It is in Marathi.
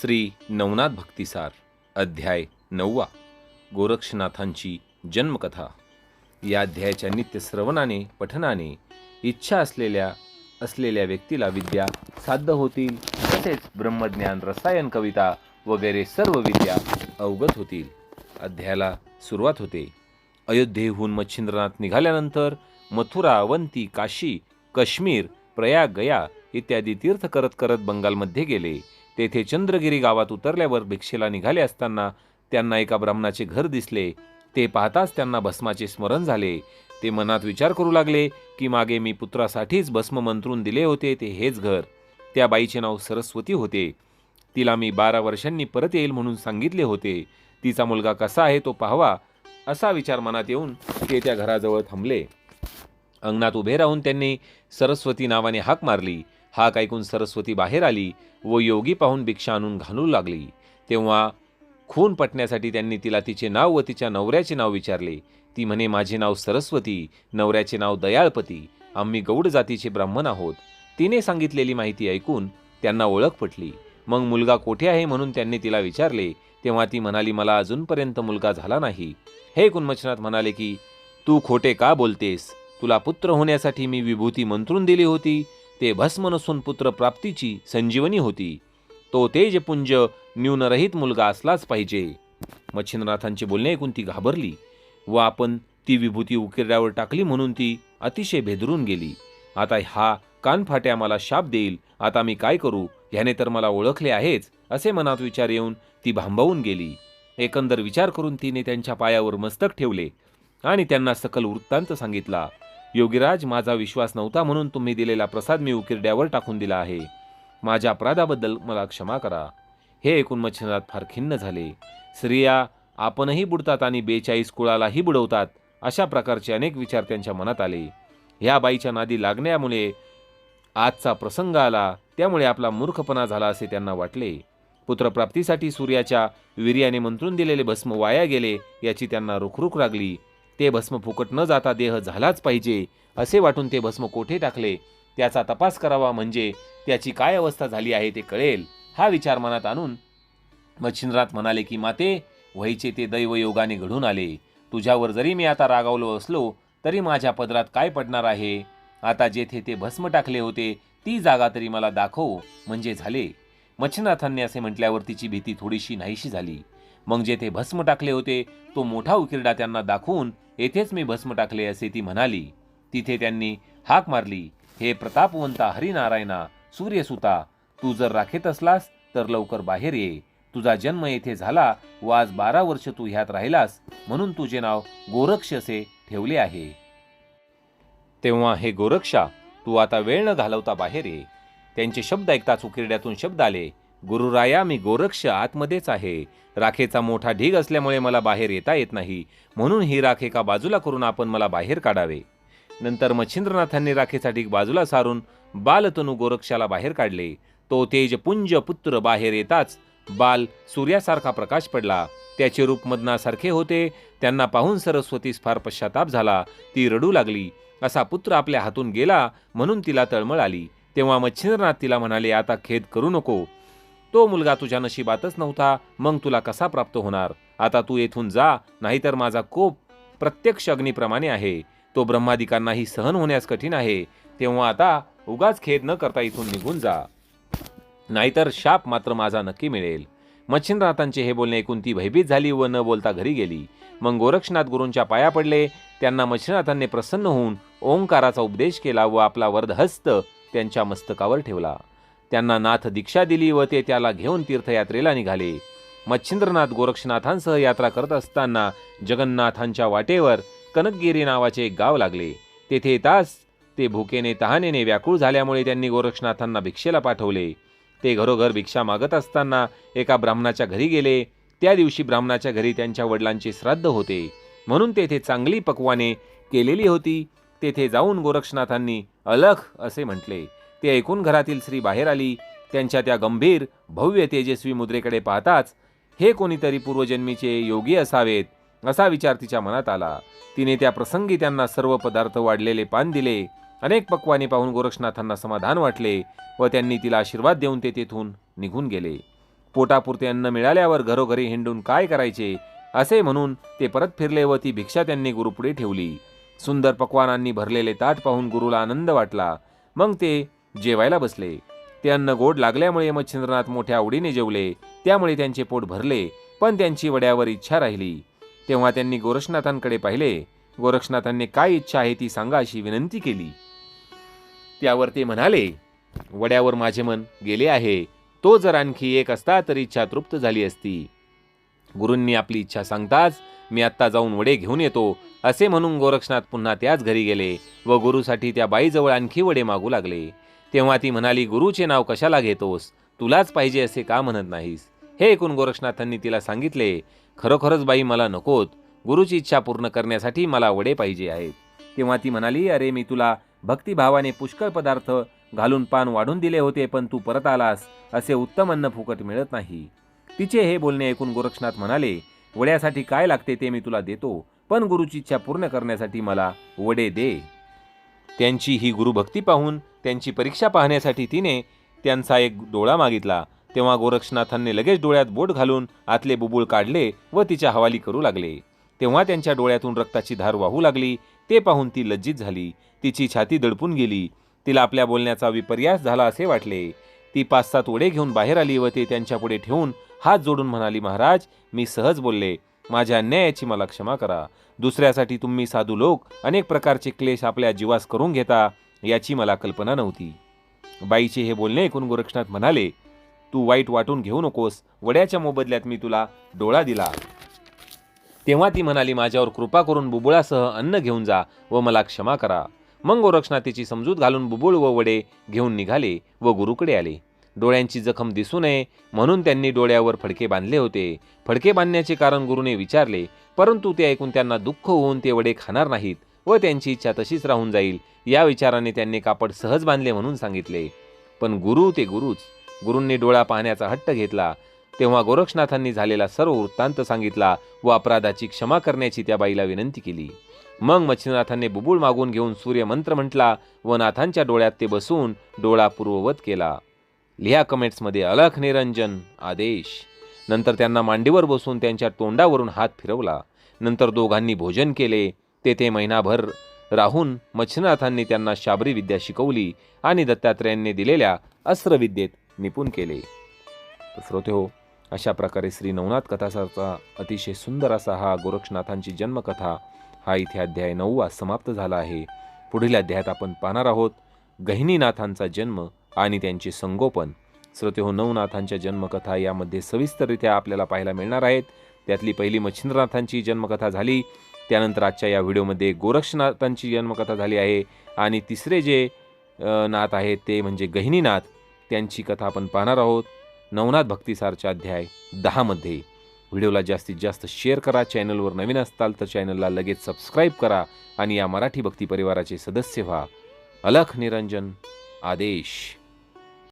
श्री नवनाथ भक्तिसार अध्याय नववा गोरक्षनाथांची जन्मकथा. या अध्यायाच्या नित्य श्रवणाने पठनाने इच्छा असलेल्या असलेल्या व्यक्तीला विद्या साध्य होतील तसेच ब्रह्मज्ञान रसायन कविता वगैरे सर्व विद्या अवगत होतील. अध्यायाला सुरुवात होते. अयोध्येहून मच्छिंद्रनाथ निघाल्यानंतर मथुरा अवंती काशी काश्मीर प्रयाग गया इत्यादी तीर्थ करत करत बंगालमध्ये गेले. तेथे चंद्रगिरी गावात उतरल्यावर भिक्षेला निघाले असताना त्यांना एका ब्राह्मणाचे घर दिसले. ते पाहताच त्यांना भस्माचे स्मरण झाले. ते मनात विचार करू लागले की मागे मी पुत्रासाठीच भस्म मंत्रून दिले होते ते हेच घर. त्या बाईचे नाव सरस्वती होते. तिला मी बारा वर्षांनी परत येईल म्हणून सांगितले होते. तिचा मुलगा कसा आहे तो पाहावा असा विचार मनात येऊन ते त्या घराजवळ थांबले. अंगणात उभे राहून त्यांनी सरस्वती नावाने हाक मारली. हाक ऐकून सरस्वती बाहेर आली व योगी पाहून भिक्षा आणून घालू लागली. तेव्हा खून पटण्यासाठी त्यांनी तिला तिचे नाव व तिच्या नवऱ्याचे नाव विचारले. ती म्हणे माझे नाव सरस्वती नवऱ्याचे नाव दयाळपती. आम्ही गौड जातीचे ब्राह्मण आहोत. तिने सांगितलेली माहिती ऐकून त्यांना ओळख पटली. मग मुलगा कोठे आहे म्हणून त्यांनी तिला विचारले. तेव्हा ती म्हणाली मला अजूनपर्यंत मुलगा झाला नाही. हे कुन्मचनाथ म्हणाले की तू खोटे का बोलतेस? तुला पुत्र होण्यासाठी मी विभूती मंत्रून दिली होती. ते भस्म नसून पुत्र प्राप्तीची संजीवनी होती. तो तेजपुंज न्यूनरहित मुलगा असलाच पाहिजे. मच्छिंद्रनाथांचे बोलणे ऐकून ती घाबरली व आपण ती विभूती उकिरड्यावर टाकली म्हणून ती अतिशय भेदरून गेली. आता हा कानफाट्या मला शाप देईल. आता मी काय करू? ह्याने तर मला ओळखले आहेच असे मनात विचार येऊन ती भांबावून गेली. एकंदर विचार करून तिने त्यांच्या पायावर मस्तक ठेवले आणि त्यांना सकल वृत्तांत सांगितला. योगीराज माझा विश्वास नव्हता म्हणून तुम्ही दिलेला प्रसाद मी उकिरड्यावर टाकून दिला आहे. माझ्या अपराधाबद्दल मला क्षमा करा. हे ऐकून मच्छिंद्रनाथ फार खिन्न झाले. स्त्रिया आपणही बुडतात आणि बेचाळीस कुळालाही बुडवतात अशा प्रकारचे अनेक विचार त्यांच्या मनात आले. ह्या बाईच्या नादी लागण्यामुळे आजचा प्रसंग आला त्यामुळे आपला मूर्खपणा झाला असे त्यांना वाटले. पुत्रप्राप्तीसाठी सूर्याच्या वीर्याने मंत्रून दिलेले भस्म वाया गेले याची त्यांना रुखरुख लागली. ते भस्म फुकट न जाता देह झालाच पाहिजे असे वाटून ते भस्म कोठे टाकले? त्याचा तपास करावा म्हणजे त्याची काय अवस्था झाली आहे ते कळेल हा विचार मनात आणून मच्छिंद्रात म्हणाले की माते व्हायचे ते दैव योगाने घडून आले. तुझ्यावर जरी मी आता रागावलो असलो तरी माझ्या पदरात काय पडणार आहे? आता जेथे ते भस्म टाकले होते ती जागा तरी मला दाखव. म्हणजे झाले. मच्छिनाथांनी असे म्हटल्यावर तिची भीती थोडीशी नाहीशी झाली. मग जेथे भस्म टाकले होते तो मोठा उकिरडा त्यांना दाखवून येथेच मी भस्म टाकले असे ती म्हणाली. तिथे त्यांनी हाक मारली हे प्रतापवंता हरिनारायणा सूर्यसुता तू जर राखेत असलास तर लवकर बाहेर ये. तुझा जन्म येथे झाला व आज बारा वर्ष तू ह्यात राहिलास म्हणून तुझे नाव गोरक्ष असे ठेवले आहे. तेव्हा हे गोरक्षा तू आता वेळ न घालवता बाहेर ये. त्यांचे शब्द ऐकताच उकिरड्यातून शब्द आले. गुरुराया मी गोरक्ष आतमध्येच आहे. राखेचा मोठा ढीग असल्यामुळे मला बाहेर येता येत नाही. म्हणून ही राख एका बाजूला करून आपण मला बाहेर काढावे. नंतर मच्छिंद्रनाथांनी राखेचा ढीग बाजूला सारून बालतनू गोरक्षाला बाहेर काढले. तो तेजपुंज पुत्र बाहेर येताच बाल सूर्यासारखा प्रकाश पडला. त्याचे रूप मदनासारखे होते. त्यांना पाहून सरस्वतीस फार पश्चाताप झाला. ती रडू लागली. असा पुत्र आपल्या हातून गेला म्हणून तिला तळमळ आली. तेव्हा मच्छिंद्रनाथ तिला म्हणाले आता खेद करू नको. तो मुलगा तुझ्या नशिबातच नव्हता मग तुला कसा प्राप्त होणार? आता तू येथून जा नाहीतर माझा कोप प्रत्यक्ष अग्निप्रमाणे आहे. तो ब्रह्मादिकांनाही सहन होण्यास कठीण आहे. तेव्हा आता उगाच खेद न करता इथून निघून जा. नाहीतर शाप मात्र माझा नक्की मिळेल. मच्छिंद्रनाथांचे हे बोलणे ऐकून ती भयभीत झाली व न बोलता घरी गेली. मग गोरक्षनाथ गुरूंच्या पाया पडले. त्यांना मच्छिंद्रनाथांनी प्रसन्न होऊन ओंकाराचा उपदेश केला व आपला वर्धहस्त त्यांच्या मस्तकावर ठेवला. त्यांना नाथ दीक्षा दिली व ते त्याला घेऊन तीर्थयात्रेला निघाले. मच्छिंद्रनाथ गोरक्षनाथांसह यात्रा करत असताना जगन्नाथांच्या वाटेवर कनकगिरी नावाचे एक गाव लागले. तेथे तास ते भुकेने तहानेने व्याकुळ झाल्यामुळे त्यांनी गोरक्षनाथांना भिक्षेला पाठवले. ते घरोघर भिक्षा मागत असताना एका ब्राह्मणाच्या घरी गेले. त्या दिवशी ब्राह्मणाच्या घरी त्यांच्या वडिलांचे श्राद्ध होते. म्हणून तेथे चांगली पक्वाने केलेली होती. तेथे जाऊन गोरक्षनाथांनी अलख असे म्हटले. ते ऐकून घरातील स्त्री बाहेर आली. त्यांच्या त्या गंभीर भव्य तेजस्वी मुद्रेकडे पाहताच हे कोणीतरी पूर्वजन्मीचे योगी असावेत असा विचार तिच्या मनात आला. तिने त्या प्रसंगी त्यांना सर्व पदार्थ वाढलेले पान दिले. अनेक पक्वाने पाहून गोरक्षनाथांना समाधान वाटले व त्यांनी तिला आशीर्वाद देऊन ते तेथून निघून गेले. पोटापुरते अन्न मिळाल्यावर घरोघरी हिंडून काय करायचे असे म्हणून ते परत फिरले व ती भिक्षा त्यांनी गुरुपुढे ठेवली. सुंदर पक्वानांनी भरलेले ताट पाहून गुरुला आनंद वाटला. मग ते जेवायला बसले. ते अन्न गोड लागल्यामुळे मच्छिंद्रनाथ मोठ्या आवडीने जेवले. त्यामुळे त्यांचे पोट भरले पण त्यांची वड्यावर इच्छा राहिली. तेव्हा त्यांनी गोरक्षनाथांकडे पाहिले. गोरक्षनाथांनी काय इच्छा आहे ती सांगा अशी विनंती केली. त्यावर ते म्हणाले वड्यावर माझे मन गेले आहे. तो जर आणखी एक असता तर इच्छा तृप्त झाली असती. गुरूंनी आपली इच्छा सांगताच मी आत्ता जाऊन वडे घेऊन येतो असे म्हणून गोरक्षनाथ पुन्हा त्याच घरी गेले व गुरुसाठी त्या बाईजवळ आणखी वडे मागू लागले. तेव्हा ती म्हणाली गुरुचे नाव कशाला घेतोस? तुलाच पाहिजे असे का म्हणत नाहीस? हे ऐकून गोरक्षनाथांनी तिला सांगितले खरोखरच बाई मला नकोत. गुरुची इच्छा पूर्ण करण्यासाठी मला वडे पाहिजे आहेत. तेव्हा ती म्हणाली अरे मी तुला भक्तिभावाने पुष्कळ पदार्थ घालून पान वाढून दिले होते पण तू परत आलास असे उत्तम अन्न फुकट मिळत नाही. तिचे हे बोलणे ऐकून गोरक्षनाथ म्हणाले वड्यासाठी काय लागते ते मी तुला देतो पण गुरुची इच्छा पूर्ण करण्यासाठी मला वडे दे. त्यांची ही गुरुभक्ती पाहून त्यांची परीक्षा पाहण्यासाठी तिने त्यांचा एक डोळा मागितला. तेव्हा गोरक्षनाथांनी लगेच डोळ्यात बोट घालून आतले बुबुळ काढले व तिच्या हवाली करू लागले. तेव्हा त्यांच्या डोळ्यातून रक्ताची धार वाहू लागली. ते पाहून ती लज्जित झाली. तिची छाती दडपून गेली. तिला आपल्या बोलण्याचा विपर्यास झाला असे वाटले. ती पाच सात ओढे घेऊन बाहेर आली व ते त्यांच्यापुढे ठेवून हात जोडून म्हणाली महाराज मी सहज बोलले. माझ्या अन्यायाची मला क्षमा करा. दुसऱ्यासाठी तुम्ही साधू लोक अनेक प्रकारचे क्लेश आपल्या जीवास करून घेता. याची मला कल्पना नव्हती. बाईचे हे बोलणे ऐकून गोरक्षनाथ म्हणाले तू वाईट वाटून घेऊ नकोस. वड्याच्या मोबदल्यात मी तुला डोळा दिला. तेव्हा ती म्हणाली माझ्यावर कृपा करून बुबुळासह अन्न घेऊन जा व मला क्षमा करा. मग गोरक्षनाथीची समजूत घालून बुबुळ व वडे घेऊन निघाले व गुरुकडे आले. डोळ्यांची जखम दिसू नये म्हणून त्यांनी डोळ्यावर फडके बांधले होते. फडके बांधण्याचे कारण गुरुने विचारले परंतु ते ऐकून त्यांना दुःख होऊन ते वडे खाणार नाहीत. व त्यांची इच्छा तशीच राहून जाईल. या विचाराने त्यांनी कापड सहज बांधले म्हणून सांगितले. पण गुरु ते गुरुच. गुरूंनी डोळा पाहण्याचा हट्ट घेतला. तेव्हा गोरक्षनाथांनी झालेला सर्व वृत्तांत सांगितला व अपराधाची क्षमा करण्याची त्या बाईला विनंती केली. मग मच्छिंद्रनाथांनी बुबुळ मागून घेऊन सूर्यमंत्र म्हटला व नाथांच्या डोळ्यात ते बसून डोळा पूर्ववत केला. लिहा कमेंट्समध्ये अलख निरंजन आदेश. नंतर त्यांना मांडीवर बसून त्यांच्या तोंडावरून हात फिरवला. नंतर दोघांनी भोजन केले. तेथे महिनाभर राहून मच्छिंद्रनाथांनी त्यांना शाबरी विद्या शिकवली आणि दत्तात्रेयांनी दिलेल्या अस्त्रविद्येत निपुण केले. श्रोते हो अशा प्रकारे श्री नवनाथ कथासारचा अतिशय सुंदर असा हा गोरक्षनाथांची जन्मकथा हा इथे अध्याय नववा समाप्त झाला आहे. पुढील अध्यायात आपण पाहणार आहोत गहिनीनाथांचा जन्म आणि त्यांचे संगोपन. श्रोते हो नवनाथांच्या जन्मकथा यामध्ये सविस्तररित्या आपल्याला पाहायला मिळणार आहेत. त्यातली पहिली मच्छिंद्रनाथांची जन्मकथा झाली. त्यानंतर आजच्या या व्हिडिओमध्ये गोरक्षनाथांची जन्मकथा झाली आहे आणि तिसरे जे नाथ आहेत ते म्हणजे गहिनीनाथ त्यांची कथा आपण पाहणार आहोत. नवनाथ भक्तिसारच्या अध्याय दहामध्ये. व्हिडिओला जास्तीत जास्त शेअर करा चॅनलवर नवीन असताल तर चॅनलला लगेच सबस्क्राईब करा आणि या मराठी भक्ती परिवाराचे सदस्य व्हा. अलख निरंजन आदेश.